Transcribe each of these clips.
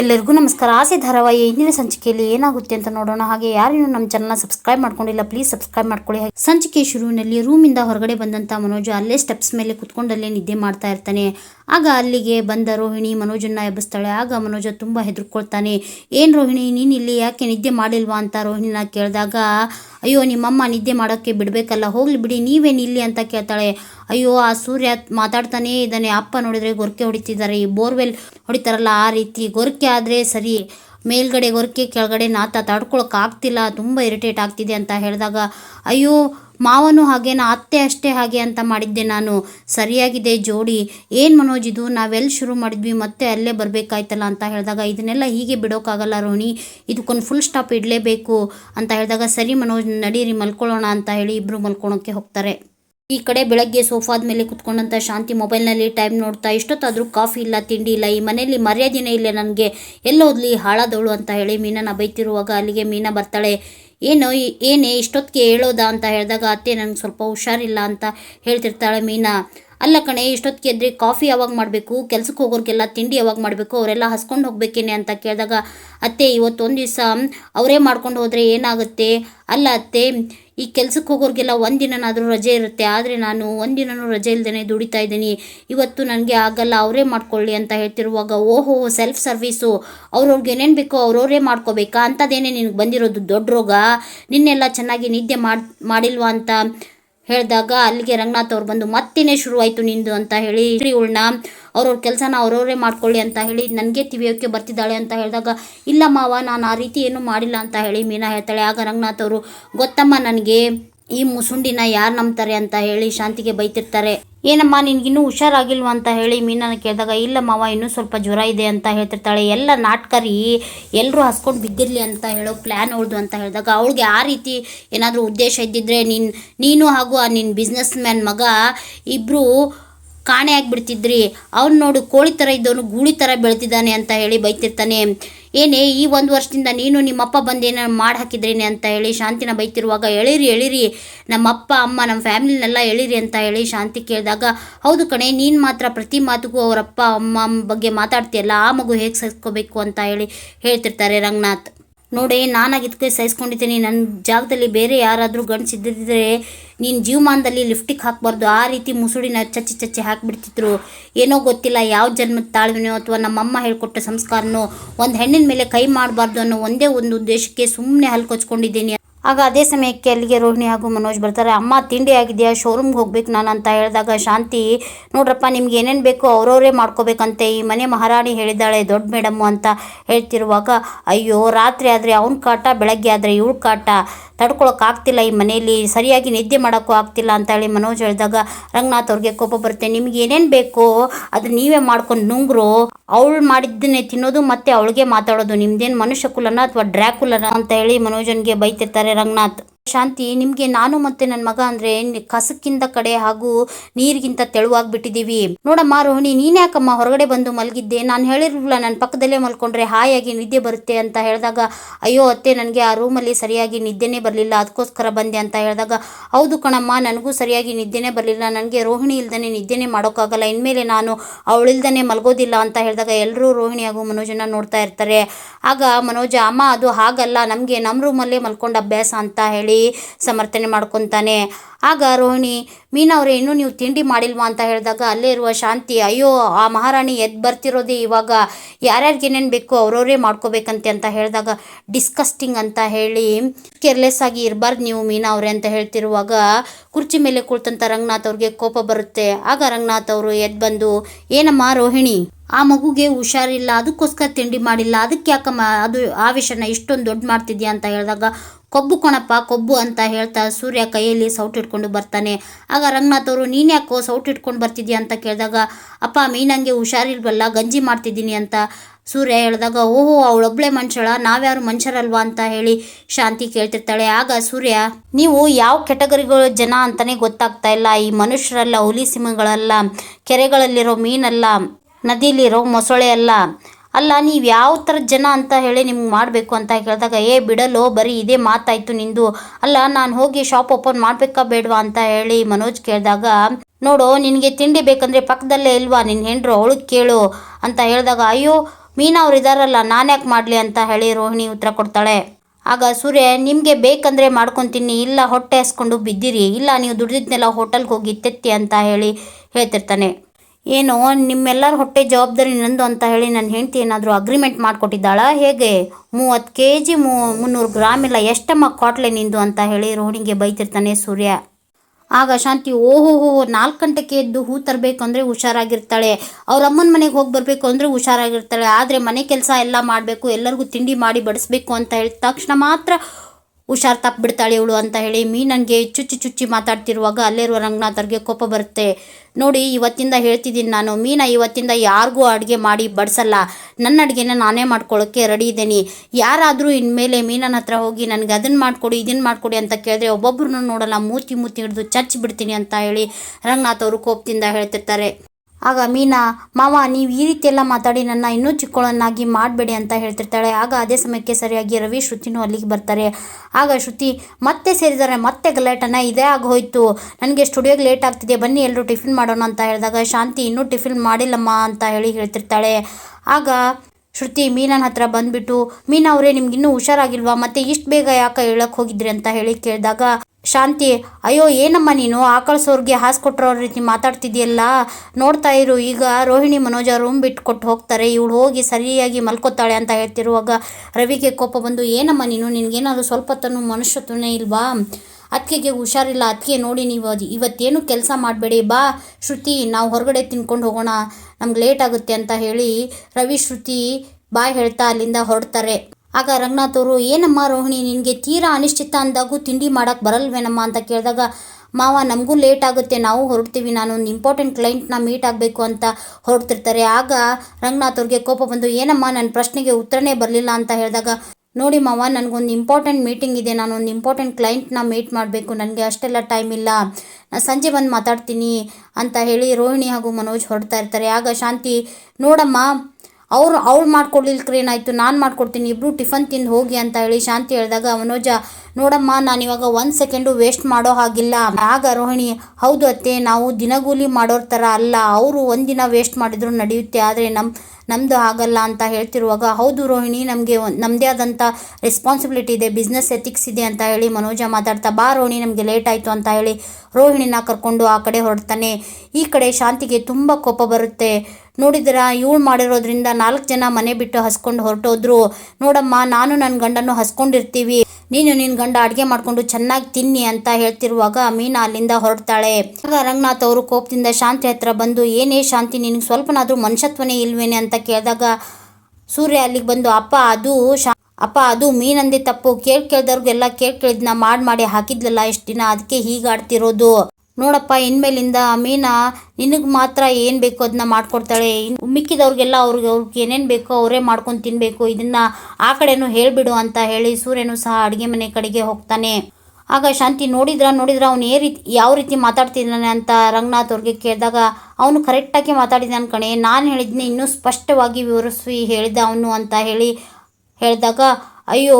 ಎಲ್ಲರಿಗೂ ನಮಸ್ಕಾರ. ಆಸೆ ಧಾರಾವಾಹಿ ಇಂದಿನ ಸಂಚಿಕೆಯಲ್ಲಿ ಏನಾಗುತ್ತೆ ಅಂತ ನೋಡೋಣ. ಹಾಗೆ ಯಾರೇನು ನಮ್ಮ ಚಾನಲ್ನ ಸಬ್ಸ್ಕ್ರೈಬ್ ಮಾಡ್ಕೊಂಡಿಲ್ಲ ಪ್ಲೀಸ್ ಸಬ್ಸ್ಕ್ರೈಬ್ ಮಾಡ್ಕೊಳ್ಳಿ. ಸಂಚಿಕೆ ಶುರುವಿನಲ್ಲಿ ರೂಮಿಂದ ಹೊರಗಡೆ ಬಂದಂತ ಮನೋಜ್ ಅಲ್ಲೇ ಸ್ಟೆಪ್ಸ್ ಮೇಲೆ ಕುತ್ಕೊಂಡಲ್ಲೇ ನಿದ್ದೆ ಮಾಡ್ತಾ ಇರ್ತಾನೆ. ಆಗ ಅಲ್ಲಿಗೆ ಬಂದ ರೋಹಿಣಿ ಮನೋಜನ್ನ ಎಬ್ಬಿಸ್ತಾಳೆ. ಆಗ ಮನೋಜ ತುಂಬ ಹೆದರ್ಕೊಳ್ತಾನೆ. ಏನು ರೋಹಿಣಿ, ನೀನು ಇಲ್ಲಿ ಯಾಕೆ ನಿದ್ದೆ ಮಾಡಿಲ್ವಾ ಅಂತ ರೋಹಿಣಿನ ಕೇಳಿದಾಗ, ಅಯ್ಯೋ, ನಿಮ್ಮಮ್ಮ ನಿದ್ದೆ ಮಾಡೋಕ್ಕೆ ಬಿಡಬೇಕಲ್ಲ, ಹೋಗ್ಲಿ ಬಿಡಿ, ನೀವೇನು ಇಲ್ಲಿ ಅಂತ ಕೇಳ್ತಾಳೆ. ಅಯ್ಯೋ, ಆ ಸೂರ್ಯ ಮಾತಾಡ್ತಾನೆ ಇದ್ದಾನೆ. ಅಪ್ಪ ನೋಡಿದರೆ ಗೊರಕೆ ಹೊಡಿತಿದ್ದಾರೆ. ಈ ಬೋರ್ವೆಲ್ ಹೊಡಿತಾರಲ್ಲ, ಆ ರೀತಿ ಗೊರಕೆ ಆದರೆ ಸರಿ. ಮೇಲ್ಗಡೆ ಗೊರಕೆ, ಕೆಳಗಡೆ ನಾತ ತಡ್ಕೊಳಕ್ಕೆ ಆಗ್ತಿಲ್ಲ. ತುಂಬ ಇರಿಟೇಟ್ ಆಗ್ತಿದೆ ಅಂತ ಹೇಳಿದಾಗ, ಅಯ್ಯೋ ಮಾವನು ಹಾಗೆ ನಾ ಅತ್ತೆ ಅಷ್ಟೇ ಹಾಗೆ ಅಂತ ಮಾಡಿದ್ದೆ ನಾನು. ಸರಿಯಾಗಿದೆ ಜೋಡಿ. ಏನು ಮನೋಜ್ ಇದು? ನಾವೆಲ್ಲಿ ಶುರು ಮಾಡಿದ್ವಿ, ಮತ್ತೆ ಅಲ್ಲೇ ಬರಬೇಕಾಯ್ತಲ್ಲ ಅಂತ ಹೇಳಿದಾಗ, ಇದನ್ನೆಲ್ಲ ಹೀಗೆ ಬಿಡೋಕ್ಕಾಗಲ್ಲ ರೋಣಿ. ಇದಕ್ಕೊಂದು ಫುಲ್ ಸ್ಟಾಪ್ ಇಡಲೇಬೇಕು ಅಂತ ಹೇಳಿದಾಗ, ಸರಿ ಮನೋಜ್, ನಡೀರಿ, ಮಲ್ಕೊಳ್ಳೋಣ ಅಂತ ಹೇಳಿ ಇಬ್ಬರು ಮಲ್ಕೊಳೋಕ್ಕೆ ಹೋಗ್ತಾರೆ. ಈ ಕಡೆ ಬೆಳಗ್ಗೆ ಸೋಫಾದ ಮೇಲೆ ಕುತ್ಕೊಂಡಂಥ ಶಾಂತಿ ಮೊಬೈಲ್ನಲ್ಲಿ ಟೈಮ್ ನೋಡ್ತಾ, ಇಷ್ಟೊತ್ತಾದರೂ ಕಾಫಿ ಇಲ್ಲ, ತಿಂಡಿ ಇಲ್ಲ, ಈ ಮನೆಯಲ್ಲಿ ಮರ್ಯಾದೆನೇ ಇಲ್ಲ ನನಗೆ. ಎಲ್ಲೋದ್ಲಿ ಹಾಳಾದವಳು ಅಂತ ಹೇಳಿ ಮೀನನ ಬೈತಿರುವಾಗ ಅಲ್ಲಿಗೆ ಮೀನಾ ಬರ್ತಾಳೆ. ಏನು ಏನೇ ಇಷ್ಟೊತ್ತಿಗೆ ಹೇಳೋದಾ ಅಂತ ಹೇಳಿದಾಗ ಅತ್ತೆ ನನಗೆ ಸ್ವಲ್ಪ ಹುಷಾರಿಲ್ಲ ಅಂತ ಹೇಳ್ತಿರ್ತಾಳೆ ಮೀನಾ. ಅಲ್ಲ ಕಣೆ, ಇಷ್ಟೊತ್ತಿಗೆ ಎದ್ರಿ ಕಾಫಿ ಯಾವಾಗ ಮಾಡಬೇಕು? ಕೆಲ್ಸಕ್ಕೆ ಹೋಗೋರಿಗೆಲ್ಲ ತಿಂಡಿ ಯಾವಾಗ ಮಾಡಬೇಕು? ಅವರೆಲ್ಲ ಹಸ್ಕೊಂಡು ಹೋಗ್ಬೇಕೇನೆ ಅಂತ ಕೇಳಿದಾಗ, ಅತ್ತೆ, ಇವತ್ತೊಂದು ದಿವಸ ಅವರೇ ಮಾಡ್ಕೊಂಡು ಹೋದರೆ ಏನಾಗುತ್ತೆ? ಅಲ್ಲ ಅತ್ತೆ, ಈ ಕೆಲ್ಸಕ್ಕೆ ಹೋಗೋರಿಗೆಲ್ಲ ಒಂದಿನನಾದರೂ ರಜೆ ಇರುತ್ತೆ. ಆದರೆ ನಾನು ಒಂದಿನನೂ ರಜೆ ಇಲ್ದೇ ದುಡಿತಾ ಇದ್ದೀನಿ. ಇವತ್ತು ನನಗೆ ಆಗಲ್ಲ, ಅವರೇ ಮಾಡ್ಕೊಳ್ಳಿ ಅಂತ ಹೇಳ್ತಿರುವಾಗ, ಓಹೋ ಸೆಲ್ಫ್ ಸರ್ವಿಸು ಅವ್ರವ್ರಿಗೆ ಏನೇನು ಬೇಕೋ ಅವ್ರವರೇ ಮಾಡ್ಕೋಬೇಕಾ? ಅಂಥದ್ದೇನೆ ನಿನಗೆ ಬಂದಿರೋದು ದೊಡ್ಡ ರೋಗ. ನಿನ್ನೆಲ್ಲ ಚೆನ್ನಾಗಿ ನಿದ್ದೆ ಮಾಡಿ, ಮಾಡಿಲ್ವಾ ಅಂತ ಹೇಳಿದಾಗ ಅಲ್ಲಿಗೆ ರಂಗನಾಥ್ ಅವ್ರು ಬಂದು, ಮತ್ತೇನೆ ಶುರುವಾಯಿತು ನಿಂದು ಅಂತ ಹೇಳಿ ಇವಳನ್ನ ಅವ್ರವ್ರ ಕೆಲಸನ ಅವ್ರವರೇ ಮಾಡ್ಕೊಳ್ಳಿ ಅಂತ ಹೇಳಿ, ನನಗೆ ತಿವಿಯೋಕ್ಕೆ ಬರ್ತಿದ್ದಾಳೆ ಅಂತ ಹೇಳಿದಾಗ, ಇಲ್ಲ ಮಾವ, ನಾನು ಆ ರೀತಿ ಏನೂ ಮಾಡಿಲ್ಲ ಅಂತ ಹೇಳಿ ಮೀನಾ ಹೇಳ್ತಾಳೆ. ಆಗ ರಂಗನಾಥ್ ಅವರು, ಗೊತ್ತಮ್ಮ, ನನಗೆ ಈ ಮುಸುಂಡಿನ ಯಾರು ನಂಬ್ತಾರೆ ಅಂತ ಹೇಳಿ ಶಾಂತಿಗೆ ಬೈತಿರ್ತಾರೆ. ಏನಮ್ಮ ನಿನ್ಗಿನ್ನೂ ಹುಷಾರಾಗಿಲ್ವಾ ಅಂತ ಹೇಳಿ ಮೀನನ ಕೇಳಿದಾಗ, ಇಲ್ಲ ಮಾವ, ಇನ್ನೂ ಸ್ವಲ್ಪ ಜ್ವರ ಇದೆ ಅಂತ ಹೇಳ್ತಿರ್ತಾಳೆ. ಎಲ್ಲ ನಾಟ್ಕರಿ ಎಲ್ಲರೂ ಹಸ್ಕೊಂಡು ಬಿದ್ದಿರಲಿ ಅಂತ ಹೇಳೋ ಪ್ಲ್ಯಾನ್ ಅವಳ್ದು ಅಂತ ಹೇಳಿದಾಗ, ಅವಳಿಗೆ ಆ ರೀತಿ ಏನಾದರೂ ಉದ್ದೇಶ ಇದ್ದಿದ್ರೆ ನೀನು ನೀನು ಹಾಗೂ ಆ ನಿನ್ನ ಬಿಸ್ನೆಸ್ ಮ್ಯಾನ್ ಮಗ ಇಬ್ಬರು ಕಾಣೆ ಆಗಿಬಿಡ್ತಿದ್ರಿ. ಅವ್ನು ನೋಡು ಕೋಳಿ ಥರ ಇದ್ದವನು ಗೂಳಿ ಥರ ಬೆಳೆದಿದ್ದಾನೆ ಅಂತ ಹೇಳಿ ಬೈತಿರ್ತಾನೆ. ಏನೇ, ಈ ಒಂದು ವರ್ಷದಿಂದ ನೀನು ನಿಮ್ಮಪ್ಪ ಬಂದೇನೋ ಮಾಡಿ ಹಾಕಿದ್ರೇನೆ ಅಂತ ಹೇಳಿ ಶಾಂತಿನ ಬೈತಿರುವಾಗ ಎಳೀರಿ ಎಳೀರಿ. ನಮ್ಮಪ್ಪ, ಅಮ್ಮ ನಮ್ಮ ಫ್ಯಾಮಿಲಿನೆಲ್ಲ ಎಳೀರಿ ಅಂತ ಹೇಳಿ ಶಾಂತಿ ಕೇಳಿದಾಗ, ಹೌದು ಕಣೆ, ನೀನು ಮಾತ್ರ ಪ್ರತಿ ಮಾತುಗೂ ಅವರಪ್ಪ, ಅಮ್ಮ ಬಗ್ಗೆ ಮಾತಾಡ್ತೀಯಲ್ಲ, ಆ ಮಗು ಹೇಗೆ ಸಹಿಸ್ಕೋಬೇಕು ಅಂತ ಹೇಳಿ ಹೇಳ್ತಿರ್ತಾರೆ ರಂಗನಾಥ್. ನೋಡಿ, ನಾನಾಗಿ ಇದಕ್ಕೆ ಸಹಿಸ್ಕೊಂಡಿದ್ದೀನಿ. ನನ್ನ ಜಾಗದಲ್ಲಿ ಬೇರೆ ಯಾರಾದರೂ ಗಂಡಸಿದ್ದಿದ್ರೆ ನೀನು ಜೀವಮಾನದಲ್ಲಿ ಲಿಫ್ಟಿಗೆ ಹಾಕ್ಬಾರ್ದು. ಆ ರೀತಿ ಮುಸುಡಿನ ಚಚ್ಚಿ ಚಚ್ಚಿ ಹಾಕಿಬಿಡ್ತಿದ್ರು. ಏನೋ ಗೊತ್ತಿಲ್ಲ ಯಾವ ಜನ್ಮದ ತಾಳ್ಮೆನೋ ಅಥವಾ ನಮ್ಮಮ್ಮ ಹೇಳ್ಕೊಟ್ಟ ಸಂಸ್ಕಾರನೋ ಒಂದು ಹೆಣ್ಣಿನ ಮೇಲೆ ಕೈ ಮಾಡಬಾರ್ದು ಅನ್ನೋ ಒಂದೇ ಒಂದು ಉದ್ದೇಶಕ್ಕೆ ಸುಮ್ಮನೆ ಹಲ್ಲು ಕೊಚ್ಕೊಂಡಿದ್ದೀನಿ. ಆಗ ಅದೇ ಸಮಯಕ್ಕೆ ಅಲ್ಲಿಗೆ ರೋಹಿಣಿ ಹಾಗೂ ಮನೋಜ್ ಬರ್ತಾರೆ. ಅಮ್ಮ, ತಿಂಡಿ ಆಗಿದೆಯಾ? ಶೋರೂಮ್ಗೆ ಹೋಗ್ಬೇಕು ನಾನು ಅಂತ ಹೇಳಿದಾಗ, ಶಾಂತಿ, ನೋಡ್ರಪ್ಪ, ನಿಮ್ಗೆ ಏನೇನು ಬೇಕೋ ಅವ್ರವರೇ ಮಾಡ್ಕೋಬೇಕಂತೆ. ಈ ಮನೆ ಮಹಾರಾಣಿ ಹೇಳಿದ್ದಾಳೆ ದೊಡ್ಡ ಮೇಡಮ್ಮು ಅಂತ ಹೇಳ್ತಿರುವಾಗ, ಅಯ್ಯೋ, ರಾತ್ರಿ ಆದರೆ ಅವ್ನ ಕಾಟ, ಬೆಳಗ್ಗೆ ಆದರೆ ಇವಳು ಕಾಟ. ತಡ್ಕೊಳಕ್ಕಾಗ್ತಿಲ್ಲ ಈ ಮನೆಯಲ್ಲಿ, ಸರಿಯಾಗಿ ನಿದ್ದೆ ಮಾಡೋಕ್ಕೂ ಆಗ್ತಿಲ್ಲ ಅಂತ ಹೇಳಿ ಮನೋಜ್ ಹೇಳಿದಾಗ, ರಂಗನಾಥ್ ಅವ್ರಿಗೆ ಕೋಪ ಬರುತ್ತೆ, ನಿಮ್ಗೆ ಏನೇನು ಬೇಕೋ? ಅದು ನೀವೇ ಮಾಡ್ಕೊಂಡು ನುಂಗ್ರು. ಅವಳು ಮಾಡಿದ್ದನ್ನೇ ತಿನ್ನೋದು ಮತ್ತೆ ಅವಳಿಗೆ ಮಾತಾಡೋದು. ನಿಮ್ದೇನು ಮನುಷ್ಯ ಕುಲನ ಅಥವಾ ಡ್ರ್ಯಾಕುಲನ? ಅಂತ ಹೇಳಿ ಮನೋಜನ್ಗೆ ಬೈತಿರ್ತಾರೆ ರಂಗನಾಥ್. ಶಾಂತಿ, ನಿಮಗೆ ನಾನು ಮತ್ತೆ ನನ್ನ ಮಗ ಅಂದ್ರೆ ಕಸಕ್ಕಿಂತ ಕಡೆ ಹಾಗೂ ನೀರಿಗಿಂತ ತೆಳುವಾಗ್ಬಿಟ್ಟಿದ್ದೀವಿ. ನೋಡಮ್ಮ ರೋಹಿಣಿ, ನೀನ್ ಯಾಕಮ್ಮ ಹೊರಗಡೆ ಬಂದು ಮಲಗಿದ್ದೆ? ನಾನು ಹೇಳಿರ್ಲಿಲ್ಲ ನನ್ನ ಪಕ್ಕದಲ್ಲೇ ಮಲ್ಕೊಂಡ್ರೆ ಹಾಯಾಗಿ ನಿದ್ದೆ ಬರುತ್ತೆ ಅಂತ ಹೇಳಿದಾಗ, ಅಯ್ಯೋ ಅತ್ತೆ, ನನಗೆ ಆ ರೂಮಲ್ಲಿ ಸರಿಯಾಗಿ ನಿದ್ದೆನೇ ಬರಲಿಲ್ಲ ಅದಕ್ಕೋಸ್ಕರ ಬಂದೆ ಅಂತ ಹೇಳಿದಾಗ, ಹೌದು ಕಣಮ್ಮ, ನನಗೂ ಸರಿಯಾಗಿ ನಿದ್ದೆನೇ ಬರಲಿಲ್ಲ, ನನಗೆ ರೋಹಿಣಿ ಇಲ್ದನೆ ನಿದ್ದೆನೇ ಮಾಡೋಕ್ಕಾಗಲ್ಲ, ಇನ್ಮೇಲೆ ನಾನು ಅವಳಿಲ್ದೇ ಮಲಗೋದಿಲ್ಲ ಅಂತ ಹೇಳಿದಾಗ ಎಲ್ಲರೂ ರೋಹಿಣಿ ಹಾಗೂ ಮನೋಜನ ನೋಡ್ತಾ ಇರ್ತಾರೆ. ಆಗ ಮನೋಜ, ಅಮ್ಮ ಅದು ಹಾಗಲ್ಲ, ನಮಗೆ ನಮ್ಮ ರೂಮಲ್ಲೇ ಮಲ್ಕೊಂಡು ಅಭ್ಯಾಸ ಅಂತ ಹೇಳಿ ಸಮರ್ಥನೆ ಮಾಡ್ಕೊತಾನೆ. ಆಗ ರೋಹಿಣಿ, ಮೀನಾ ಅವರೇ, ಇನ್ನೂ ನೀವು ತಿಂಡಿ ಮಾಡಿಲ್ವಾ? ಅಂತ ಹೇಳಿದಾಗ ಅಲ್ಲೇ ಇರುವ ಶಾಂತಿ, ಅಯ್ಯೋ, ಆ ಮಹಾರಾಣಿ ಎದ್ದು ಬರ್ತಿರೋದೇ ಇವಾಗ. ಯಾರ್ಯಾರಿಗೆ ಏನೇನು ಬೇಕು ಅವ್ರವ್ರೇ ಮಾಡ್ಕೋಬೇಕಂತೆ ಅಂತ ಹೇಳಿದಾಗ, ಡಿಸ್ಕಸ್ಟಿಂಗ್ ಅಂತ ಹೇಳಿ ಕೇರ್ಲೆಸ್ ಆಗಿ ಇರಬಾರ್ದು ನೀವು ಮೀನಾ ಅವರೇ ಅಂತ ಹೇಳ್ತಿರುವಾಗ ಕುರ್ಚಿ ಮೇಲೆ ಕುಳಿತಂತ ರಂಗನಾಥ್ ಅವ್ರಿಗೆ ಕೋಪ ಬರುತ್ತೆ. ಆಗ ರಂಗನಾಥ್ ಅವರು ಎದ್ದು ಬಂದು, ಏನಮ್ಮ ರೋಹಿಣಿ, ಆ ಮಗುಗೆ ಹುಷಾರಿಲ್ಲ, ಅದಕ್ಕೋಸ್ಕರ ತಿಂಡಿ ಮಾಡಿಲ್ಲ ಅದಕ್ಕೆ ಯಾಕಮ್ಮ ಅದು ಆ ವಿಷಯನ ಇಷ್ಟೊಂದು ದೊಡ್ಡ ಮಾಡ್ತಿದ್ಯಾ? ಅಂತ ಹೇಳಿದಾಗ ಕೊಬ್ಬು ಕೊಣಪ್ಪ, ಕೊಬ್ಬು ಅಂತ ಹೇಳ್ತಾ ಸೂರ್ಯ ಕೈಯಲ್ಲಿ ಸೌಟು ಇಟ್ಕೊಂಡು ಬರ್ತಾನೆ. ಆಗ ರಂಗನಾಥ್ ಅವರು, ನೀನು ಯಾಕೋ ಸೌಟ್ ಇಟ್ಕೊಂಡು ಬರ್ತಿದ್ಯಾ? ಅಂತ ಕೇಳಿದಾಗ, ಅಪ್ಪ, ಮೀನಂಗೆ ಹುಷಾರಿಲ್ವಲ್ಲ, ಗಂಜಿ ಮಾಡ್ತಿದ್ದೀನಿ ಅಂತ ಸೂರ್ಯ ಹೇಳಿದಾಗ, ಓಹೋ, ಅವಳೊಬ್ಳೆ ಮನುಷ್ಯಳ, ನಾವ್ಯಾರು ಮನುಷ್ಯರಲ್ವಾ? ಅಂತ ಹೇಳಿ ಶಾಂತಿ ಕೇಳ್ತಿರ್ತಾಳೆ. ಆಗ ಸೂರ್ಯ, ನೀವು ಯಾವ ಕೆಟಗರಿಗಳು ಜನ ಅಂತಲೇ ಗೊತ್ತಾಗ್ತಾ ಇಲ್ಲ. ಈ ಮನುಷ್ಯರಲ್ಲ, ಹುಲಿ ಸಿಂಹಗಳಲ್ಲ, ಕೆರೆಗಳಲ್ಲಿರೋ ಮೀನಲ್ಲ, ನದಿಯಲ್ಲಿರೋ ಮೊಸಳೆ ಅಲ್ಲ ಅಲ್ಲ, ನೀವು ಯಾವ ಥರ ಜನ ಅಂತ ಹೇಳಿ ನಿಮ್ಗೆ ಮಾಡಬೇಕು ಅಂತ ಕೇಳಿದಾಗ ಏ, ಬಿಡಲೋ, ಬರೀ ಇದೇ ಮಾತಾಯಿತು ನಿಂದು. ಅಲ್ಲ, ನಾನು ಹೋಗಿ ಶಾಪ್ ಓಪನ್ ಮಾಡಬೇಕಾ ಬೇಡವಾ? ಅಂತ ಹೇಳಿ ಮನೋಜ್ ಕೇಳಿದಾಗ, ನೋಡು, ನಿನಗೆ ತಿಂಡಿ ಬೇಕಂದ್ರೆ ಪಕ್ಕದಲ್ಲೇ ಇಲ್ವಾ? ನಿನ್ನ ಹೆಂಡ್ರು ಅವಳಿಗೆ ಕೇಳು. ಅಂತ ಹೇಳಿದಾಗ, ಅಯ್ಯೋ, ಮೀನಾ ಅವ್ರು ಇದಾರಲ್ಲ, ನಾನು ಯಾಕೆ ಮಾಡಲಿ? ಅಂತ ಹೇಳಿ ರೋಹಿಣಿ ಉತ್ತರ ಕೊಡ್ತಾಳೆ. ಆಗ ಸೂರ್ಯ, ನಿಮಗೆ ಬೇಕಂದ್ರೆ ಮಾಡ್ಕೊತೀನಿ, ಇಲ್ಲ ಹೊಟ್ಟೆ ಹಸ್ಕೊಂಡು ಬಿದ್ದಿರಿ, ಇಲ್ಲ ನೀವು ದುಡ್ದಿದ್ನೆಲ್ಲ ಹೋಟೆಲ್ಗೆ ಹೋಗಿ ತೆತ್ತಿ, ಅಂತ ಹೇಳಿ ಹೇಳ್ತಿರ್ತಾನೆ. ಏನು, ನಿಮ್ಮೆಲ್ಲರ ಹೊಟ್ಟೆ ಜವಾಬ್ದಾರಿ ನಂದು ಅಂತ ಹೇಳಿ ನನ್ನ ಹೆಂಡತಿ ಏನಾದರೂ ಅಗ್ರಿಮೆಂಟ್ ಮಾಡಿಕೊಟ್ಟಿದ್ದಾಳ? ಹೇಗೆ? ಮೂವತ್ತು ಕೆ ಜಿ ಮೂ, ಮುನ್ನೂರು ಗ್ರಾಮ್ ಇಲ್ಲ, ಎಷ್ಟಮ್ಮ ಕ್ವಾಟ್ಲೆ ನಿಂದು ಅಂತ ಹೇಳಿ ರೋಹಿಣಿಗೆ ಬೈತಿರ್ತಾನೆ ಸೂರ್ಯ. ಆಗ ಶಾಂತಿ, ಓಹೋ ಹೋ, ನಾಲ್ಕು ಗಂಟೆಗೆ ಎದ್ದು ಹೂ ತರಬೇಕು ಅಂದರೆ ಹುಷಾರಾಗಿರ್ತಾಳೆ. ಅವ್ರ ಅಮ್ಮನ ಮನೆಗೆ ಹೋಗಿ ಬರಬೇಕು ಅಂದರೆ ಹುಷಾರಾಗಿರ್ತಾಳೆ. ಆದರೆ ಮನೆ ಕೆಲಸ ಎಲ್ಲ ಮಾಡಬೇಕು, ಎಲ್ಲರಿಗೂ ತಿಂಡಿ ಮಾಡಿ ಬಡಿಸ್ಬೇಕು ಅಂತ ಹೇಳಿದ ತಕ್ಷಣ ಮಾತ್ರ ಹುಷಾರ್ ತಪ್ಪಿಬಿಡ್ತಾಳೆ ಇವಳು ಅಂತ ಹೇಳಿ ಮೀನನ್ಗೆ ಚುಚ್ಚಿ ಚುಚ್ಚಿ ಮಾತಾಡ್ತಿರುವಾಗ ಅಲ್ಲಿರುವ ರಂಗನಾಥರಿಗೆ ಕೋಪ ಬರುತ್ತೆ. ನೋಡಿ, ಇವತ್ತಿಂದ ಹೇಳ್ತಿದ್ದೀನಿ ನಾನು, ಮೀನ ಇವತ್ತಿಂದ ಯಾರಿಗೂ ಅಡುಗೆ ಮಾಡಿ ಬಡಿಸಲ್ಲ. ನನ್ನ ಅಡುಗೆನ ನಾನೇ ಮಾಡ್ಕೊಳ್ಳೋಕ್ಕೆ ರೆಡಿ ಇದ್ದೀನಿ. ಯಾರಾದರೂ ಇನ್ಮೇಲೆ ಮೀನನ ಹತ್ರ ಹೋಗಿ ನನಗೆ ಅದನ್ನು ಮಾಡಿಕೊಡಿ ಇದನ್ನು ಮಾಡಿಕೊಡಿ ಅಂತ ಕೇಳಿದ್ರೆ ಒಬ್ಬೊಬ್ರು ನೋಡಲ್ಲ, ಮೂತಿ ಮೂತಿ ಹಿಡಿದು ಚಚ್ಚಿ ಬಿಡ್ತೀನಿ ಅಂತ ಹೇಳಿ ರಂಗನಾಥ್ ಅವರು ಕೋಪದಿಂದ ಹೇಳ್ತಿರ್ತಾರೆ. ಆಗ ಮೀನಾ ಮಾವ, ನೀವು ಈ ರೀತಿ ಎಲ್ಲ ಮಾತಾಡಿ ನನ್ನ ಇನ್ನೂ ಚಿಕ್ಕೋಳನ್ನಾಗಿ ಮಾಡಬೇಡಿ ಅಂತ ಹೇಳ್ತಿರ್ತಾಳೆ. ಆಗ ಅದೇ ಸಮಯಕ್ಕೆ ಸರಿಯಾಗಿ ರವಿ, ಶ್ರುತಿನೂ ಅಲ್ಲಿಗೆ ಬರ್ತಾರೆ. ಆಗ ಶ್ರುತಿ, ಮತ್ತೆ ಸೇರಿದ್ದಾರೆ ಮತ್ತೆ ಗಲಾಟನ? ಇದೇ ಆಗೋಯ್ತು ನನಗೆ ಸ್ಟುಡಿಯೋಗೆ ಲೇಟ್ ಆಗ್ತಿದೆ. ಬನ್ನಿ ಎಲ್ಲರೂ ಟಿಫಿನ್ ಮಾಡೋಣ ಅಂತ ಹೇಳಿದಾಗ, ಶಾಂತಿ ಇನ್ನೂ ಟಿಫಿನ್ ಮಾಡಿಲ್ಲಮ್ಮ ಅಂತ ಹೇಳಿ ಹೇಳ್ತಿರ್ತಾಳೆ. ಆಗ ಶ್ರುತಿ ಮೀನನ ಹತ್ರ ಬಂದ್ಬಿಟ್ಟು, ಮೀನಾ ಅವರೇ, ನಿಮ್ಗೆ ಇನ್ನೂ ಹುಷಾರಾಗಿಲ್ವಾ? ಮತ್ತೆ ಇಷ್ಟು ಬೇಗ ಯಾಕೆ ಹೇಳಕ್ ಹೋಗಿದ್ರಿ? ಅಂತ ಹೇಳಿ ಕೇಳಿದಾಗ, ಶಾಂತಿ, ಅಯ್ಯೋ, ಏನಮ್ಮ ನೀನು? ಆಕಳ್ಸೋರ್ಗೆ ಹಾಸ್ ಕೊಟ್ಟರೋ ರೀತಿ ಮಾತಾಡ್ತಿದ್ಯಲ್ಲ? ನೋಡ್ತಾ ಇರು, ಈಗ ರೋಹಿಣಿ ಮನೋಜ ರೂಮ್ ಬಿಟ್ಟು ಕೊಟ್ಟು ಹೋಗ್ತಾರೆ. ಇವಳು ಹೋಗಿ ಸರಿಯಾಗಿ ಮಲ್ಕೋತಾಳೆ ಅಂತ ಹೇಳ್ತಿರುವಾಗ ರವಿಗೆ ಕೋಪ ಬಂದು, ಏನಮ್ಮ ನೀನು? ನಿನಗೇನಾದ್ರು ಸ್ವಲ್ಪ ತನು ಮನುಷ್ಯತ್ವನೇ ಇಲ್ವಾ? ಅತ್ತಿಗೆಗೆ ಹುಷಾರಿಲ್ಲ. ಅತ್ತಿಗೆ ನೋಡಿ ನೀವು ಅದು ಇವತ್ತೇನು ಕೆಲಸ ಮಾಡಬೇಡಿ, ಬಾ ಶ್ರುತಿ, ನಾವು ಹೊರಗಡೆ ತಿನ್ಕೊಂಡು ಹೋಗೋಣ, ನಮ್ಗೆ ಲೇಟ್ ಆಗುತ್ತೆ ಅಂತ ಹೇಳಿ ರವಿ ಶ್ರುತಿ ಬಾಯ್ ಹೇಳ್ತಾ ಅಲ್ಲಿಂದ ಹೊರಡ್ತಾರೆ. ಆಗ ರಂಗನಾಥ್ ಅವರು, ಏನಮ್ಮ ರೋಹಿಣಿ, ನಿನಗೆ ತೀರಾ ಅನಿಶ್ಚಿತ ಅಂದಾಗೂ ತಿಂಡಿ ಮಾಡೋಕ್ಕೆ ಬರಲ್ವೇನಮ್ಮ ಅಂತ ಕೇಳಿದಾಗ, ಮಾವ, ನಮಗೂ ಲೇಟ್ ಆಗುತ್ತೆ, ನಾವು ಹೊರಡ್ತೀವಿ, ನಾನು ಒಂದು ಇಂಪಾರ್ಟೆಂಟ್ ಕ್ಲೈಂಟ್ನ ಮೀಟ್ ಆಗಬೇಕು ಅಂತ ಹೊರಡ್ತಿರ್ತಾರೆ. ಆಗ ರಂಗನಾಥ್ ಅವ್ರಿಗೆ ಕೋಪ ಬಂದು, ಏನಮ್ಮ ನನ್ನ ಪ್ರಶ್ನೆಗೆ ಉತ್ತರನೇ ಬರಲಿಲ್ಲ ಅಂತ ಹೇಳಿದಾಗ ನೋಡಿ ಮಾವ, ನನಗೊಂದು ಇಂಪಾರ್ಟೆಂಟ್ ಮೀಟಿಂಗ್ ಇದೆ. ನಾನು ಒಂದು ಇಂಪಾರ್ಟೆಂಟ್ ಕ್ಲೈಂಟ್ನ ಮೀಟ್ ಮಾಡಬೇಕು. ನನಗೆ ಅಷ್ಟೆಲ್ಲ ಟೈಮ್ ಇಲ್ಲ. ನಾನು ಸಂಜೆ ಬಂದು ಮಾತಾಡ್ತೀನಿ ಅಂತ ಹೇಳಿ ರೋಹಿಣಿ ಹಾಗೂ ಮನೋಜ್ ಹೊರಡ್ತಾ ಇರ್ತಾರೆ. ಆಗ ಶಾಂತಿ, ನೋಡಮ್ಮ, ಅವ್ರು ಅವ್ಳು ಮಾಡ್ಕೊಡ್ಲಿಲ್ಕ್ರೆ ಏನಾಯಿತು? ನಾನು ಮಾಡ್ಕೊಡ್ತೀನಿ. ಇಬ್ಬರು ಟಿಫನ್ ತಿಂದು ಹೋಗಿ ಅಂತ ಹೇಳಿ ಶಾಂತಿ ಹೇಳಿದಾಗ ಮನೋಜ, ನೋಡಮ್ಮ, ನಾನು ಇವಾಗ ಒಂದು ಸೆಕೆಂಡು ವೇಸ್ಟ್ ಮಾಡೋ ಹಾಗಿಲ್ಲ. ಆಗ ರೋಹಿಣಿ, ಹೌದು ಅತ್ತೆ, ನಾವು ದಿನಗೂಲಿ ಮಾಡೋರ ಥರ ಅಲ್ಲ. ಅವರು ಒಂದಿನ ವೇಸ್ಟ್ ಮಾಡಿದ್ರು ನಡೆಯುತ್ತೆ. ಆದರೆ ನಮ್ಮ ನಮ್ಮದು ಆಗಲ್ಲ ಅಂತ ಹೇಳ್ತಿರುವಾಗ, ಹೌದು ರೋಹಿಣಿ, ನಮಗೆ ನಮ್ಮದೇ ಆದಂಥ ರೆಸ್ಪಾನ್ಸಿಬಿಲಿಟಿ ಇದೆ ಬಿಸ್ನೆಸ್ ಎಥಿಕ್ಸ್ ಇದೆ ಅಂತ ಹೇಳಿ ಮನೋಜ ಮಾತಾಡ್ತಾ, ಬಾ ರೋಹಿಣಿ, ನಮಗೆ ಲೇಟ್ ಆಯಿತು ಅಂತ ಹೇಳಿ ರೋಹಿಣಿನ ಕರ್ಕೊಂಡು ಆ ಕಡೆ ಹೊರಡ್ತಾನೆ. ಈ ಕಡೆ ಶಾಂತಿಗೆ ತುಂಬ ಕೋಪ ಬರುತ್ತೆ. ನೋಡಿದ್ರ, ಇವಳು ಮಾಡಿರೋದ್ರಿಂದ ನಾಲ್ಕು ಜನ ಮನೆ ಬಿಟ್ಟು ಹಸ್ಕೊಂಡು ಹೊರಟೋದ್ರು. ನೋಡಮ್ಮ, ನಾನು ನನ್ನ ಗಂಡನ್ನು ಹಸ್ಕೊಂಡಿರ್ತೀವಿ. ನೀನು ನಿನ್ನ ಗಂಡ ಅಡುಗೆ ಮಾಡ್ಕೊಂಡು ಚೆನ್ನಾಗಿ ತಿನ್ನಿ ಅಂತ ಹೇಳ್ತಿರುವಾಗ ಮೀನಾ ಅಲ್ಲಿಂದ ಹೊರಡ್ತಾಳೆ. ಆಗ ರಂಗನಾಥ್ ಅವರು ಕೋಪದಿಂದ ಶಾಂತಿ ಹತ್ರ ಬಂದು, ಏನೇ ಶಾಂತಿ, ನಿನಗೆ ಸ್ವಲ್ಪನಾದರೂ ಮನುಷ್ಯತ್ವನೇ ಇಲ್ವೇನೆ ಅಂತ ಕೇಳಿದಾಗ ಸೂರ್ಯ ಅಲ್ಲಿಗೆ ಬಂದು, ಅಪ್ಪ, ಅದು ಶಾ, ಅಪ್ಪ, ಅದು ಮೀನಂದೆ ತಪ್ಪು. ಕೇಳ್ ಕೇಳ್ದವ್ರಿಗೆಲ್ಲ ಕೇಳ್ ಕೇಳಿದ್ನ ಮಾಡಿ ಮಾಡಿ ಹಾಕಿದ್ಲಲ್ಲ ಇಷ್ಟು ದಿನ ಅದಕ್ಕೆ ಹೀಗಾಡ್ತಿರೋದು ನೋಡಪ್ಪ, ಇನ್ಮೇಲಿಂದ ಮೀನಾ ನಿನಗೆ ಮಾತ್ರ ಏನು ಬೇಕೋ ಅದನ್ನ ಮಾಡ್ಕೊಡ್ತಾಳೆ. ಮಿಕ್ಕಿದವ್ರಿಗೆಲ್ಲ ಅವ್ರಿಗೆ ಅವ್ರಿಗೆ ಏನೇನು ಬೇಕೋ ಅವರೇ ಮಾಡ್ಕೊಂಡು ತಿನ್ನಬೇಕು ಇದನ್ನು ಆ ಕಡೆನೂ ಹೇಳಿಬಿಡು ಅಂತ ಹೇಳಿ ಸೂರ್ಯನು ಸಹ ಅಡುಗೆ ಮನೆ ಕಡೆಗೆ ಹೋಗ್ತಾನೆ. ಆಗ ಶಾಂತಿ ನೋಡಿದ್ರ ನೋಡಿದ್ರ, ಅವನು ಏ ರೀತಿ, ಯಾವ ರೀತಿ ಮಾತಾಡ್ತಿದ್ದಾನೆ ಅಂತ ರಂಗನಾಥ್ ಅವ್ರಿಗೆ ಕೇಳಿದಾಗ, ಅವನು ಕರೆಕ್ಟಾಗಿ ಮಾತಾಡಿದ್ದಾನೆ ಕಣೆ. ನಾನು ಹೇಳಿದ್ನಿ ಇನ್ನೂ ಸ್ಪಷ್ಟವಾಗಿ ವಿವರಿಸಿ ಹೇಳಿದ ಅವನು ಅಂತ ಹೇಳಿ, ಹೇಳಿದಾಗ, ಅಯ್ಯೋ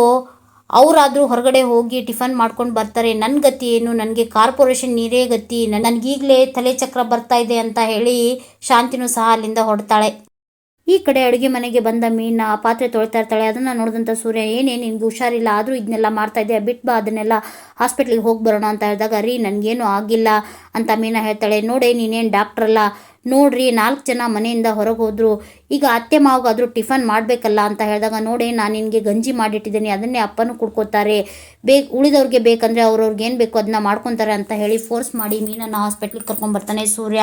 ಅವರಾದರೂ ಹೊರಗಡೆ ಹೋಗಿ ಟಿಫನ್ ಮಾಡ್ಕೊಂಡು ಬರ್ತಾರೆ. ನನ್ನ ಗತಿ ಏನು? ನನಗೆ ಕಾರ್ಪೊರೇಷನ್ ನೀರೇ ಗತಿ. ನನಗೀಗಲೇ ತಲೆ ಚಕ್ರ ಬರ್ತಾ ಇದೆ ಅಂತ ಹೇಳಿ ಶಾಂತಿನೂ ಸಹ ಅಲ್ಲಿಂದ ಹೊಡ್ತಾಳೆ ಈ ಕಡೆ ಅಡುಗೆ ಮನೆಗೆ ಬಂದ ಮೀನ ಪಾತ್ರೆ ತೊಳ್ತಾ ಇರ್ತಾಳೆ. ಅದನ್ನು ನೋಡಿದಂಥ ಸೂರ್ಯ ಏನೇ ನಿನ್ಗೆ ಹುಷಾರಿಲ್ಲ? ಆದರೂ ಇದನ್ನೆಲ್ಲ ಮಾಡ್ತಾ ಇದೆಯಾ? ಬಿಟ್ಟು ಬಾ, ಅದನ್ನೆಲ್ಲ ಹಾಸ್ಪಿಟ್ಲಿಗೆ ಹೋಗಿ ಬರೋಣ ಅಂತ ಹೇಳಿದಾಗ, ರೀ, ನನಗೇನು ಆಗಿಲ್ಲ ಅಂತ ಮೀನಾ ಹೇಳ್ತಾಳೆ. ನೋಡೇ, ನೀನೇನು ಡಾಕ್ಟ್ರಲ್ಲ ನೋಡ್ರಿ, ನಾಲ್ಕು ಜನ ಮನೆಯಿಂದ ಹೊರಗೆ ಹೋದ್ರು. ಈಗ ಅತ್ತೆ ಮಾವಗಾದರೂ ಟಿಫನ್ ಮಾಡಬೇಕಲ್ಲ ಅಂತ ಹೇಳಿದಾಗ, ನೋಡಿ, ನಾನು ನಿನಗೆ ಗಂಜಿ ಮಾಡಿಟ್ಟಿದ್ದೀನಿ, ಅದನ್ನೇ ಅಪ್ಪನೂ ಕುಡ್ಕೋತಾರೆ. ಬೇಕು ಉಳಿದವ್ರಿಗೆ ಬೇಕಂದರೆ ಅವ್ರವ್ರಿಗೆ ಏನು ಬೇಕೋ ಅದನ್ನ ಮಾಡ್ಕೊತಾರೆ ಅಂತ ಹೇಳಿ ಫೋರ್ಸ್ ಮಾಡಿ ಮೀನನ್ನು ಹಾಸ್ಪಿಟ್ಲಿಗೆ ಕರ್ಕೊಂಡ್ಬರ್ತಾನೆ ಸೂರ್ಯ.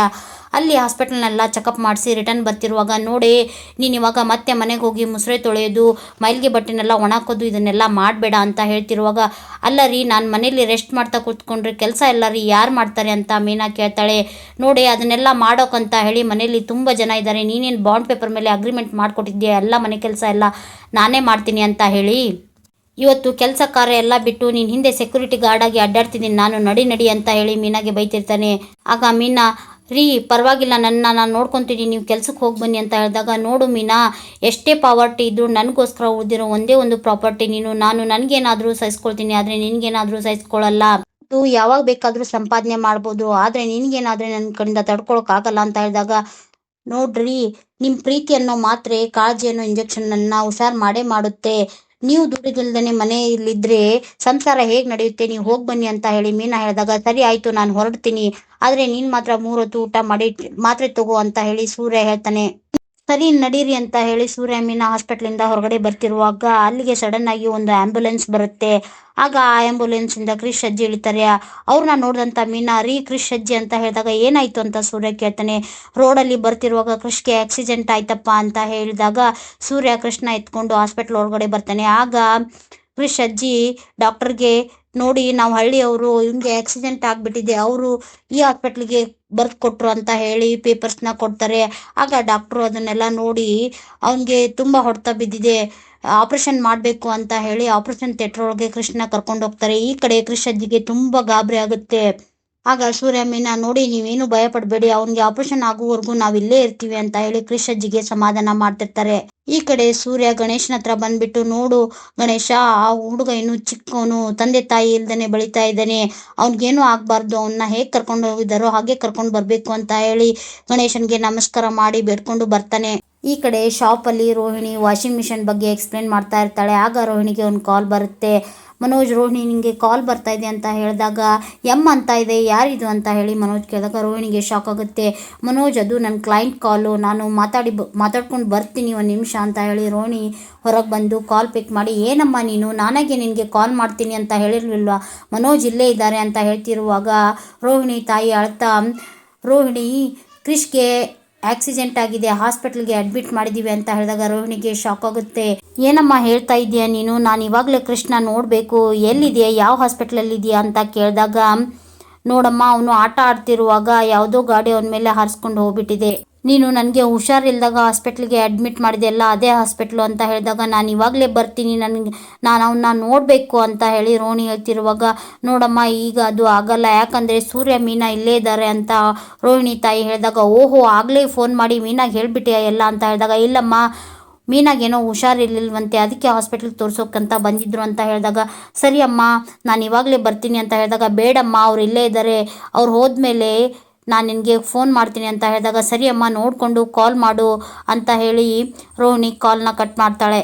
ಅಲ್ಲಿ ಹಾಸ್ಪಿಟ್ಲ್ನೆಲ್ಲ ಚೆಕಪ್ ಮಾಡಿಸಿ ರಿಟರ್ನ್ ಬರ್ತಿರುವಾಗ, ನೋಡಿ, ನೀನು ಇವಾಗ ಮತ್ತೆ ಮನೆಗೆ ಹೋಗಿ ಮುಸ್ರೆ ತೊಳೆಯೋದು, ಮೈಲ್ಗೆ ಬಟ್ಟೆನೆಲ್ಲ ಒಣಾಕೋದು ಇದನ್ನೆಲ್ಲ ಮಾಡಬೇಡ ಅಂತ ಹೇಳ್ತಿರುವಾಗ, ಅಲ್ಲ ರೀ, ನಾನು ಮನೇಲಿ ರೆಸ್ಟ್ ಮಾಡ್ತಾ ಕೂತ್ಕೊಂಡ್ರೆ ಕೆಲಸ ಎಲ್ಲ ರೀ, ಯಾರು ಮಾಡ್ತಾರೆ? ಅಂತ ಮೀನಾ ಕೇಳ್ತಾಳೆ. ನೋಡಿ, ಅದನ್ನೆಲ್ಲ ಮಾಡೋಕ್ಕಂತ ಹೇಳಿ ಮನೆಯಲ್ಲಿ ತುಂಬ ಜನ ಇದ್ದಾರೆ. ನೀನೇನು ಬಾಂಡ್ ಪೇಪರ್ ಮೇಲೆ ಅಗ್ರಿಮೆಂಟ್ ಮಾಡಿಕೊಟ್ಟಿದ್ಯಾ ಎಲ್ಲ ಮನೆ ಕೆಲಸ ಎಲ್ಲ ನಾನೇ ಮಾಡ್ತೀನಿ ಅಂತ ಹೇಳಿ ಇವತ್ತು ಕೆಲಸ ಕಾರ್ಯ ಎಲ್ಲ ಬಿಟ್ಟು ನೀನು ಹಿಂದೆ ಸೆಕ್ಯೂರಿಟಿ ಗಾರ್ಡಾಗಿ ಅಡ್ಡಾಡ್ತಿದ್ದೀನಿ. ನಾನು ನಡಿ ನಡಿ ಅಂತ ಹೇಳಿ ಮೀನಾಗೆ ಬೈತಿರ್ತಾನೆ. ಆಗ ಮೀನಾ, ರೀ, ಪರವಾಗಿಲ್ಲ ನನ್ನ, ನಾನು ನೋಡ್ಕೊತೀನಿ, ನೀವು ಕೆಲ್ಸಕ್ಕೆ ಹೋಗಿ ಬನ್ನಿ ಅಂತ ಹೇಳಿದಾಗ, ನೋಡು ಮೀನಾ, ಎಷ್ಟೇ ಪಾವರ್ಟಿ ಇದ್ದರೂ ನನಗೋಸ್ಕರ ಉಳಿದಿರೋ ಒಂದೇ ಒಂದು ಪ್ರಾಪರ್ಟಿ ನೀನು. ನಾನು ನನಗೇನಾದರೂ ಸಹಿಸ್ಕೊಳ್ತೀನಿ, ಆದರೆ ನಿನಗೇನಾದರೂ ಸಹಿಸ್ಕೊಳ್ಳಲ್ಲ ಇದು ಯಾವಾಗ ಬೇಕಾದರೂ ಸಂಪಾದನೆ ಮಾಡ್ಬೋದು. ಆದರೆ ನಿನಗೇನಾದರೆ ನನ್ನ ಕಡೆಯಿಂದ ತಡ್ಕೊಳಕ್ಕಾಗಲ್ಲ ಅಂತ ಹೇಳಿದಾಗ, ನೋಡ್ರಿ, ನಿಮ್ ಪ್ರೀತಿ ಅನ್ನೋ ಮಾತ್ರೆ, ಕಾಳಜಿ ಅನ್ನೋ ಇಂಜೆಕ್ಷನ್ ಅನ್ನ ಹುಷಾರ್ ಮಾಡೇ ಮಾಡುತ್ತೆ. ನೀವು ದುಡಿದಿಲ್ದೇನೆ ಮನೆಯಲ್ಲಿದ್ರೆ ಸಂಸಾರ ಹೇಗ್ ನಡೆಯುತ್ತೆ, ನೀವು ಹೋಗ್ ಬನ್ನಿ ಅಂತ ಹೇಳಿ ಮೀನಾ ಹೇಳಿದಾಗ, ಸರಿ ಆಯ್ತು, ನಾನು ಹೊರಡ್ತೀನಿ. ಆದ್ರೆ ನೀನ್ ಮಾತ್ರ ಮೂರೊತ್ತು ಊಟ ಮಾಡಿ, ಮಾತ್ರೆ ತಗೋ ಅಂತ ಹೇಳಿ ಸೂರ್ಯ ಹೇಳ್ತಾನೆ. ಸರಿ ನಡೀರಿ ಅಂತ ಹೇಳಿ ಸೂರ್ಯ ಮೀನಾ ಹಾಸ್ಪಿಟಲ್ ಇಂದ ಹೊರಗಡೆ ಬರ್ತಿರುವಾಗ ಅಲ್ಲಿಗೆ ಸಡನ್ ಆಗಿ ಒಂದು ಆಂಬ್ಯುಲೆನ್ಸ್ ಬರುತ್ತೆ. ಆಗ ಆ ಆಂಬ್ಯುಲೆನ್ಸ್ ಇಂದ ಕ್ರಿಶ್ ಅಜ್ಜಿ ಇಳಿತಾರೆ. ಅವ್ರನ್ನ ನೋಡಿದಂತ ಮೀನಾ, ರೀ ಕ್ರಿಶ್ ಅಜ್ಜಿ ಅಂತ ಹೇಳಿದಾಗ ಏನಾಯ್ತು ಅಂತ ಸೂರ್ಯ ಕೇಳ್ತಾನೆ. ರೋಡಲ್ಲಿ ಬರ್ತಿರುವಾಗ ಕೃಷ್ಗೆ ಆಕ್ಸಿಡೆಂಟ್ ಆಯ್ತಪ್ಪ ಅಂತ ಹೇಳಿದಾಗ ಸೂರ್ಯ ಕೃಷ್ಣ ಎತ್ಕೊಂಡು ಹಾಸ್ಪಿಟ್ಲ್ ಒಳಗಡೆ ಬರ್ತಾನೆ. ಆಗ ಕ್ರಿಶ್ ಅಜ್ಜಿ ಡಾಕ್ಟರ್ಗೆ ನೋಡಿ, ನಾವು ಹಳ್ಳಿಯವರು, ಹಿಂಗೆ ಆಕ್ಸಿಡೆಂಟ್ ಆಗ್ಬಿಟ್ಟಿದೆ. ಅವರು ಈ ಹಾಸ್ಪಿಟ್ಲಿಗೆ ಬರ್ದು ಕೊಟ್ರು ಅಂತ ಹೇಳಿ ಪೇಪರ್ಸ್ನ ಕೊಡ್ತಾರೆ. ಆಗ ಡಾಕ್ಟ್ರು ಅದನ್ನೆಲ್ಲ ನೋಡಿ ಅವನಿಗೆ ತುಂಬ ಹೊಡೆತ ಬಿದ್ದಿದೆ. ಆಪರೇಷನ್ ಮಾಡಬೇಕು ಅಂತ ಹೇಳಿ ಆಪರೇಷನ್ ಥಿಯೇಟರ್ ಒಳಗೆ ಕೃಷ್ಣ ಕರ್ಕೊಂಡು ಹೋಗ್ತಾರೆ. ಈ ಕಡೆ ಕೃಷ್ಣಜ್ಜಿಗೆ ತುಂಬ ಗಾಬರಿ ಆಗುತ್ತೆ. ಆಗ ಸೂರ್ಯ ಮೀನಾ ನೋಡಿ ನೀವೇನು ಭಯ ಪಡಬೇಡಿ ಅವನಿಗೆ ಆಪರೇಷನ್ ಆಗುವವರೆಗೂ ನಾವು ಇಲ್ಲೇ ಇರ್ತೀವಿ ಅಂತ ಹೇಳಿ ಕೃಷ್ಣಜ್ಜಿಗೆ ಸಮಾಧಾನ ಮಾಡ್ತಿರ್ತಾರೆ. ಈ ಕಡೆ ಸೂರ್ಯ ಗಣೇಶನ ಹತ್ರ ಬಂದ್ಬಿಟ್ಟು ನೋಡು ಗಣೇಶ, ಆ ಹುಡುಗ ಇನ್ನು ಚಿಕ್ಕವನು, ತಂದೆ ತಾಯಿ ಇಲ್ದನೆ ಬೆಳಿತಾ ಇದ್ದಾನೆ. ಅವ್ನಿಗೇನು ಆಗ್ಬಾರ್ದು ಅವನ್ನ ಹೇಗ್ ಕರ್ಕೊಂಡು ಹೋಗಿದ್ದಾರೋ ಹಾಗೆ ಕರ್ಕೊಂಡು ಬರ್ಬೇಕು ಅಂತ ಹೇಳಿ ಗಣೇಶನ್ಗೆ ನಮಸ್ಕಾರ ಮಾಡಿ ಬೇಡ್ಕೊಂಡು ಬರ್ತಾನೆ. ಈ ಕಡೆ ಶಾಪ್ ಅಲ್ಲಿ ರೋಹಿಣಿ ವಾಷಿಂಗ್ ಮಿಷನ್ ಬಗ್ಗೆ ಎಕ್ಸ್ಪ್ಲೇನ್ ಮಾಡ್ತಾ ಇರ್ತಾಳೆ. ಆಗ ರೋಹಿಣಿಗೆ ಒಂದು ಕಾಲ್ ಬರುತ್ತೆ. ಮನೋಜ್ ರೋಹಿಣಿ ನಿಮಗೆ ಕಾಲ್ ಬರ್ತಾ ಇದೆ ಅಂತ ಹೇಳಿದಾಗ, ಎಂ ಅಂತ ಇದೆ, ಯಾರಿದು ಅಂತ ಹೇಳಿ ಮನೋಜ್ ಕೇಳಿದಾಗ ರೋಹಿಣಿಗೆ ಶಾಕ್ ಆಗುತ್ತೆ. ಮನೋಜ್, ಅದು ನನ್ನ ಕ್ಲೈಂಟ್ ಕಾಲು ನಾನು ಮಾತಾಡಿ ಮಾತಾಡ್ಕೊಂಡು ಬರ್ತೀನಿ ಒಂದು ನಿಮಿಷ ಅಂತ ಹೇಳಿ ರೋಹಿಣಿ ಹೊರಗೆ ಬಂದು ಕಾಲ್ ಪಿಕ್ ಮಾಡಿ, ಏನಮ್ಮ ನೀನು? ನಾನಾಗೆ ನಿನಗೆ ಕಾಲ್ ಮಾಡ್ತೀನಿ ಅಂತ ಹೇಳಿರ್ಲಿಲ್ವ? ಮನೋಜ್ ಇಲ್ಲೇ ಇದ್ದಾರೆ ಅಂತ ಹೇಳ್ತಿರುವಾಗ ರೋಹಿಣಿ ತಾಯಿ ಅಳ್ತಾ, ರೋಹಿಣಿ, ಕ್ರಿಶ್ಗೆ ಆಕ್ಸಿಡೆಂಟ್ ಆಗಿದೆ, ಹಾಸ್ಪಿಟಲ್ಗೆ ಅಡ್ಮಿಟ್ ಮಾಡಿದೀವಿ ಅಂತ ಹೇಳಿದಾಗ ರೋಹಿಣಿಗೆ ಶಾಕ್ ಆಗುತ್ತೆ. ಏನಮ್ಮ ಹೇಳ್ತಾ ಇದೀಯ ನೀನು? ನಾನು ಇವಾಗಲೇ ಕೃಷ್ಣ ನೋಡಬೇಕು, ಎಲ್ಲಿದೆಯಾ, ಯಾವ ಹಾಸ್ಪಿಟ್ಲಲ್ಲಿ ಇದೆಯಾ ಅಂತ ಕೇಳಿದಾಗ, ನೋಡಮ್ಮ, ಅವನು ಆಟ ಆಡ್ತಿರುವಾಗ ಯಾವುದೋ ಗಾಡಿ ಅವನ ಮೇಲೆ ಹಾರಿಸ್ಕೊಂಡು ಹೋಗ್ಬಿಟ್ಟಿದೆ. ನೀನು ನನಗೆ ಹುಷಾರಿಲ್ದಾಗ ಹಾಸ್ಪಿಟ್ಲಿಗೆ ಅಡ್ಮಿಟ್ ಮಾಡಿದೆಲ್ಲ ಅದೇ ಹಾಸ್ಪಿಟ್ಲು ಅಂತ ಹೇಳಿದಾಗ ನಾನು ಇವಾಗಲೇ ಬರ್ತೀನಿ, ನನಗೆ ನಾನು ಅವನ್ನ ನೋಡಬೇಕು ಅಂತ ಹೇಳಿ ರೋಣಿ ಹೇಳ್ತಿರುವಾಗ, ನೋಡಮ್ಮ ಈಗ ಅದು ಆಗಲ್ಲ, ಯಾಕಂದರೆ ಸೂರ್ಯ ಮೀನಾ ಇಲ್ಲೇ ಇದ್ದಾರೆ ಅಂತ ರೋಹಿಣಿ ತಾಯಿ ಹೇಳಿದಾಗ, ಓಹೋ ಆಗಲೇ ಫೋನ್ ಮಾಡಿ ಮೀನಾಗೆ ಹೇಳಿಬಿಟ್ಟೆ ಎಲ್ಲ ಅಂತ ಹೇಳಿದಾಗ, ಇಲ್ಲಮ್ಮ ಮೀನಾಗೇನೋ ಹುಷಾರಿರ್ಲಿಲ್ವಂತೆ, ಅದಕ್ಕೆ ಹಾಸ್ಪಿಟ್ಲಿಗೆ ತೋರಿಸೋಕ್ಕಂತ ಬಂದಿದ್ರು ಅಂತ ಹೇಳಿದಾಗ ಸರಿ ಅಮ್ಮ ನಾನು ಇವಾಗಲೇ ಬರ್ತೀನಿ ಅಂತ ಹೇಳಿದಾಗ, ಬೇಡಮ್ಮ, ಅವ್ರು ಇಲ್ಲೇ ಇದ್ದಾರೆ ಅವ್ರು ಹೋದ್ಮೇಲೆ ನಾನು ನಿನಗೆ ಫೋನ್ ಮಾಡ್ತೀನಿ ಅಂತ ಹೇಳಿದಾಗ, ಸರಿ ಅಮ್ಮ, ನೋಡಿಕೊಂಡು ಕಾಲ್ ಮಾಡು ಅಂತ ಹೇಳಿ ರೋಹಿಣಿ ಕಾಲ್ನ ಕಟ್ ಮಾಡ್ತಾಳೆ.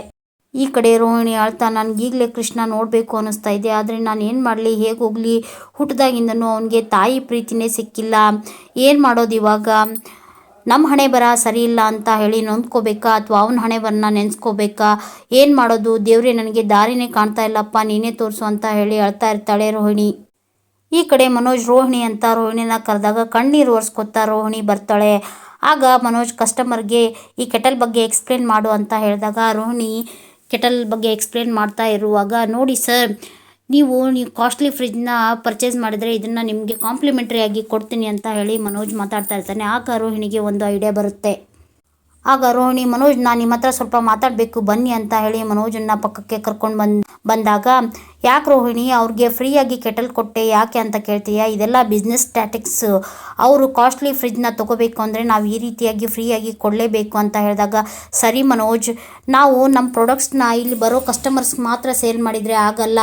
ಈ ಕಡೆ ರೋಹಿಣಿ ಅಳ್ತಾ ಈಗಲೇ ಕೃಷ್ಣ ನೋಡಬೇಕು ಅನ್ನಿಸ್ತಾ ಇದೆ, ಆದರೆ ನಾನು ಏನು ಮಾಡಲಿ, ಹೇಗೆ ಹೋಗಲಿ? ಹುಟ್ಟಿದಾಗಿಂದನೂ ಅವನಿಗೆ ತಾಯಿ ಪ್ರೀತಿನೇ ಸಿಕ್ಕಿಲ್ಲ. ಏನು ಮಾಡೋದು ಇವಾಗ? ನಮ್ಮ ಹಣೆ ಬರ ಸರಿ ಇಲ್ಲ ಅಂತ ಹೇಳಿ ನೊಂದ್ಕೋಬೇಕಾ? ಅಥವಾ ಅವನ ಹಣೆ ಬರನ ನೆನೆಸ್ಕೋಬೇಕಾ? ಏನು ಮಾಡೋದು? ದೇವರೇ ನನಗೆ ದಾರಿನೇ ಕಾಣ್ತಾ ಇಲ್ಲಪ್ಪ, ನೀನೇ ತೋರಿಸು ಅಂತ ಹೇಳಿ ಅಳ್ತಾ ಇರ್ತಾಳೆ ರೋಹಿಣಿ. ಈ ಕಡೆ ಮನೋಜ್ ರೋಹಿಣಿ ಅಂತ ರೋಹಿಣಿನ ಕರೆದಾಗ ಕಣ್ಣೀರು ಒರೆಸ್ಕೊತಾ ರೋಹಿಣಿ ಬರ್ತಾಳೆ. ಆಗ ಮನೋಜ್ ಕಸ್ಟಮರ್ಗೆ ಈ ಕೆಟಲ್ ಬಗ್ಗೆ ಎಕ್ಸ್ಪ್ಲೇನ್ ಮಾಡು ಅಂತ ಹೇಳಿದಾಗ ರೋಹಿಣಿ ಕೆಟಲ್ ಬಗ್ಗೆ ಎಕ್ಸ್ಪ್ಲೇನ್ ಮಾಡ್ತಾ ಇರುವಾಗ, ನೋಡಿ ಸರ್ ನೀವು ನೀವು ಕಾಸ್ಟ್ಲಿ ಫ್ರಿಜ್ನ ಪರ್ಚೇಸ್ ಮಾಡಿದರೆ ಇದನ್ನು ನಿಮಗೆ ಕಾಂಪ್ಲಿಮೆಂಟ್ರಿಯಾಗಿ ಕೊಡ್ತೀನಿ ಅಂತ ಹೇಳಿ ಮನೋಜ್ ಮಾತಾಡ್ತಾ ಇರ್ತಾನೆ. ಆಗ ರೋಹಿಣಿಗೆ ಒಂದು ಐಡಿಯಾ ಬರುತ್ತೆ. ಆಗ ರೋಹಿಣಿ, ಮನೋಜ್ ನಾನು ನಿಮ್ಮ ಹತ್ರ ಸ್ವಲ್ಪ ಮಾತಾಡಬೇಕು, ಬನ್ನಿ ಅಂತ ಹೇಳಿ ಮನೋಜನ್ನ ಪಕ್ಕಕ್ಕೆ ಕರ್ಕೊಂಡು ಬಂದ್, ಬಂದಾಗ, ಯಾಕೆ ರೋಹಿಣಿ, ಅವ್ರಿಗೆ ಫ್ರೀಯಾಗಿ ಕೆಟಲ್ ಕೊಟ್ಟೆ, ಯಾಕೆ ಅಂತ ಕೇಳ್ತೀಯ? ಇದೆಲ್ಲ ಬಿಸ್ನೆಸ್ ಸ್ಟ್ಯಾಟಿಕ್ಸ್ ಅವರು ಕಾಸ್ಟ್ಲಿ ಫ್ರಿಜ್ನ ತೊಗೋಬೇಕು ಅಂದರೆ ನಾವು ಈ ರೀತಿಯಾಗಿ ಫ್ರೀಯಾಗಿ ಕೊಡಲೇಬೇಕು ಅಂತ ಹೇಳಿದಾಗ, ಸರಿ ಮನೋಜ್, ನಾವು ನಮ್ಮ ಪ್ರಾಡಕ್ಟ್ಸ್ನ ಇಲ್ಲಿ ಬರೋ ಕಸ್ಟಮರ್ಸ್ ಮಾತ್ರ ಸೇಲ್ ಮಾಡಿದರೆ ಆಗಲ್ಲ.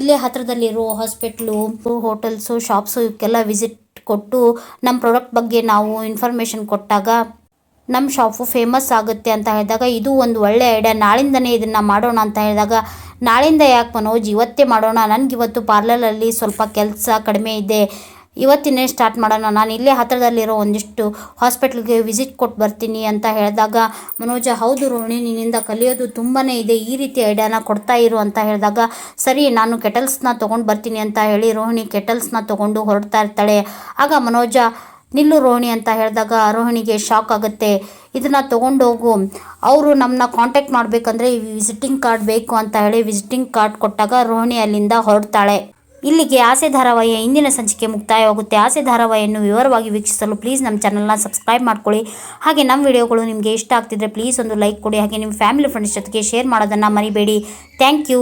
ಇಲ್ಲೇ ಹತ್ರದಲ್ಲಿರೋ ಹಾಸ್ಪಿಟ್ಲು ಹೋಟೆಲ್ಸು ಶಾಪ್ಸು ಇವಕ್ಕೆಲ್ಲ ವಿಸಿಟ್ ಕೊಟ್ಟು ನಮ್ಮ ಪ್ರಾಡಕ್ಟ್ ಬಗ್ಗೆ ನಾವು ಇನ್ಫಾರ್ಮೇಷನ್ ಕೊಟ್ಟಾಗ ನಮ್ಮ ಶಾಪು ಫೇಮಸ್ ಆಗುತ್ತೆ ಅಂತ ಹೇಳಿದಾಗ, ಇದು ಒಂದು ಒಳ್ಳೆ ಐಡಿಯಾ ನಾಳಿಂದನೇ ಇದನ್ನು ಮಾಡೋಣ ಅಂತ ಹೇಳಿದಾಗ, ನಾಳಿಂದ ಯಾಕೆ ಮನೋಜ್, ಇವತ್ತೇ ಮಾಡೋಣ? ನನಗಿವತ್ತು ಪಾರ್ಲರಲ್ಲಿ ಸ್ವಲ್ಪ ಕೆಲಸ ಕಡಿಮೆ ಇದೆ. ಇವತ್ತಿನೇ ಸ್ಟಾರ್ಟ್ ಮಾಡೋಣ. ನಾನು ಇಲ್ಲೇ ಹತ್ತಿರದಲ್ಲಿರೋ ಒಂದಿಷ್ಟು ಹಾಸ್ಪಿಟ್ಲ್ಗೆ ವಿಸಿಟ್ ಕೊಟ್ಟು ಬರ್ತೀನಿ ಅಂತ ಹೇಳಿದಾಗ, ಮನೋಜ, ಹೌದು ರೋಹಿಣಿ, ನಿನ್ನಿಂದ ಕಲಿಯೋದು ತುಂಬಾ ಇದೆ. ಈ ರೀತಿ ಐಡಿಯಾನ ಕೊಡ್ತಾ ಇರು ಅಂತ ಹೇಳಿದಾಗ, ಸರಿ, ನಾನು ಕೆಟಲ್ಸ್ನ ತೊಗೊಂಡು ಬರ್ತೀನಿ ಅಂತ ಹೇಳಿ ರೋಹಿಣಿ ಕೆಟಲ್ಸ್ನ ತೊಗೊಂಡು ಹೊರಡ್ತಾ ಇರ್ತಾಳೆ. ಆಗ ಮನೋಜ ನಿಲ್ಲು ರೋಹಿಣಿ ಅಂತ ಹೇಳಿದಾಗ ರೋಹಿಣಿಗೆ ಶಾಕ್ ಆಗುತ್ತೆ. ಇದನ್ನು ತೊಗೊಂಡೋಗು. ಅವರು ನಮ್ಮನ್ನ ಕಾಂಟ್ಯಾಕ್ಟ್ ಮಾಡಬೇಕಂದ್ರೆ ವಿಸಿಟಿಂಗ್ ಕಾರ್ಡ್ ಬೇಕು ಅಂತ ಹೇಳಿ ವಿಸಿಟಿಂಗ್ ಕಾರ್ಡ್ ಕೊಟ್ಟಾಗ ರೋಹಿಣಿ ಅಲ್ಲಿಂದ ಹೊರಡ್ತಾಳೆ. ಇಲ್ಲಿಗೆ ಆಸೆ ಧಾರಾವಾಹಿಯ ಇಂದಿನ ಸಂಚಿಕೆ ಮುಕ್ತಾಯವಾಗುತ್ತೆ. ಆಸೆ ಧಾರಾವಾಹಿಯನ್ನು ವಿವರವಾಗಿ ವೀಕ್ಷಿಸಲು ಪ್ಲೀಸ್ ನಮ್ಮ ಚಾನಲ್ನ ಸಬ್ಸ್ಕ್ರೈಬ್ ಮಾಡ್ಕೊಳ್ಳಿ. ಹಾಗೆ ನಮ್ಮ ವಿಡಿಯೋಗಳು ನಿಮಗೆ ಇಷ್ಟ ಆಗ್ತಿದ್ರೆ ಪ್ಲೀಸ್ ಒಂದು ಲೈಕ್ ಕೊಡಿ. ಹಾಗೆ ನಿಮ್ಮ ಫ್ಯಾಮಿಲಿ ಫ್ರೆಂಡ್ಸ್ ಜೊತೆಗೆ ಶೇರ್ ಮಾಡೋದನ್ನು ಮರಿಬೇಡಿ. Thank you